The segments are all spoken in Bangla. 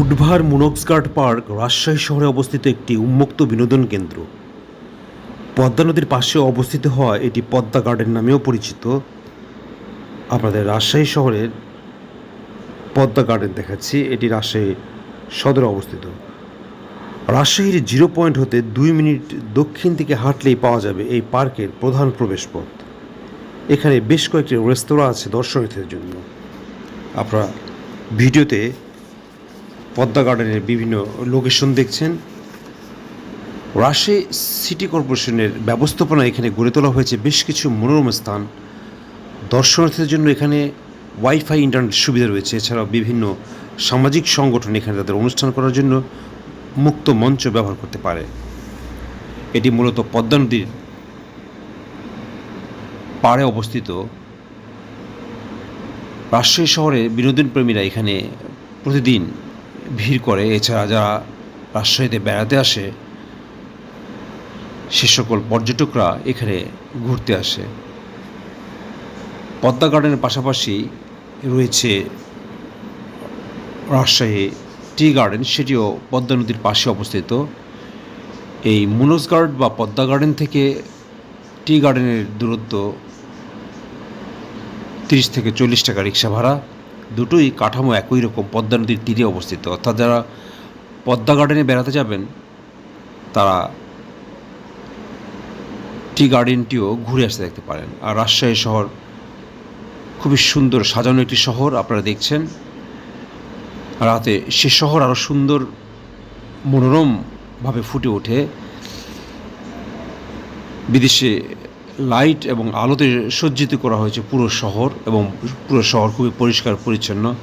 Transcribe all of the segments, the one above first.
উডভার মুনক্সগার্ড পার্ক রাজশাহী শহরে অবস্থিত একটি উন্মুক্ত বিনোদন কেন্দ্র। পদ্মা নদীর পাশে অবস্থিত হওয়া এটি পদ্মা গার্ডেন নামেও পরিচিত। আপনাদের রাজশাহী শহরের পদ্মা গার্ডেন দেখাচ্ছি, এটি রাজশাহী সদরে অবস্থিত। রাজশাহীর জিরো পয়েন্ট হতে দুই মিনিট দক্ষিণ থেকে হাঁটলেই পাওয়া যাবে এই পার্কের প্রধান প্রবেশপথ। এখানে বেশ কয়েকটি রেস্তোরাঁ আছে দর্শনার্থীদের জন্য। আপনারা ভিডিওতে পদ্মা গার্ডেনের বিভিন্ন লোকেশন দেখছেন। রাজশাহী সিটি কর্পোরেশনের ব্যবস্থাপনা এখানে গড়ে তোলা হয়েছে বেশ কিছু মনোরম স্থান। দর্শনার্থীদের জন্য এখানে ওয়াইফাই ইন্টারনেট সুবিধা রয়েছে। এছাড়াও বিভিন্ন সামাজিক সংগঠন এখানে তাদের অনুষ্ঠান করার জন্য মুক্ত মঞ্চ ব্যবহার করতে পারে। এটি মূলত পদ্মা নদীর পাড়ে অবস্থিত। রাজশাহী শহরে বিনোদন প্রেমীরা এখানে প্রতিদিন ভিড় করে। এছাড়া যারা রাজশাহীতে বেড়াতে আসে, সে সকল পর্যটকরা এখানে ঘুরতে আসে। পদ্মা গার্ডেনের পাশাপাশি রয়েছে রাজশাহী টি গার্ডেন সেটিও পদ্মা নদীর পাশে অবস্থিত। এই মুনোজ গার্ড বা পদ্মা গার্ডেন থেকে টি গার্ডেনের দূরত্ব তিরিশ থেকে চল্লিশ টাকা রিক্সা ভাড়া। দুটোই কাঠামো একই রকম, পদ্মা নদীর তীরে অবস্থিত। অর্থাৎ যারা পদ্মা গার্ডেনে বেড়াতে যাবেন, তারা টি গার্ডেনটিও ঘুরে আসতে দেখতে পারেন। আর রাজশাহী শহর খুবই সুন্দর, সাজানো একটি শহর আপনারা দেখছেন। রাতে সে শহর আরও সুন্দর, মনোরমভাবে ফুটে ওঠে। বিদেশে লাইট এবং আলোতে সজ্জিত করা হয়েছে পুরো শহর এবং পুরো শহর খুবই পরিষ্কার, পরিচ্ছন্ন।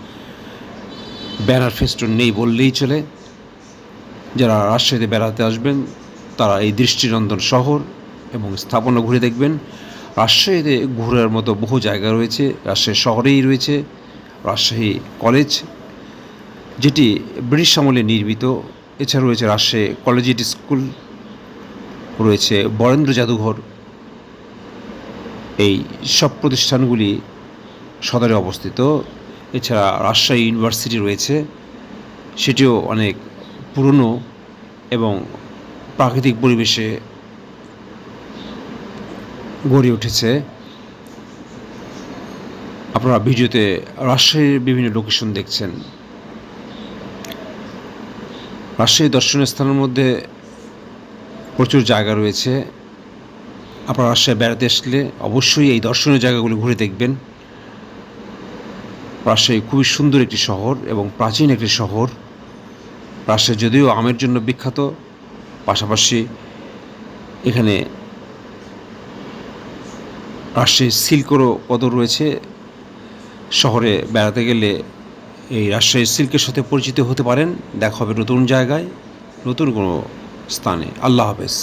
ব্যানার ফেস্টুন নেই বললেই চলে। যারা রাজশাহীতে বেড়াতে আসবেন, তারা এই দৃষ্টিনন্দন শহর এবং স্থাপনা ঘুরে দেখবেন। রাজশাহীতে ঘোরার মতো বহু জায়গা রয়েছে, রাজশাহী শহরেই রয়েছে, রাজশাহী কলেজ, যেটি ব্রিটিশ আমলে নির্মিত। এছাড়া রয়েছে রাজশাহী কলেজিয়েট স্কুল, রয়েছে বরেন্দ্র জাদুঘর এই সব প্রতিষ্ঠানগুলি সদরে অবস্থিত। এছাড়া রাজশাহী ইউনিভার্সিটি রয়েছে। সেটিও অনেক পুরনো এবং প্রাকৃতিক পরিবেশে গড়ে উঠেছে। আপনারা ভিডিওতে রাজশাহীর বিভিন্ন লোকেশন দেখছেন। রাজশাহী দর্শনীয় স্থানের মধ্যে প্রচুর জায়গা রয়েছে। আপনারা রাজশাহী বেড়াতে আসলে অবশ্যই এই দর্শনীয় জায়গাগুলি ঘুরে দেখবেন। রাজশাহী খুবই সুন্দর একটি শহর এবং প্রাচীন একটি শহর। রাজশাহী যদিও আমের জন্য বিখ্যাত, পাশাপাশি এখানে রাজশাহী সিল্কেরও কদর রয়েছে। শহরে বেড়াতে গেলে এই রাজশাহী সিল্কের সাথে পরিচিত হতে পারেন। দেখা হবে নতুন জায়গায়, নতুন কোনো স্থানে। আল্লাহ হাফেজ।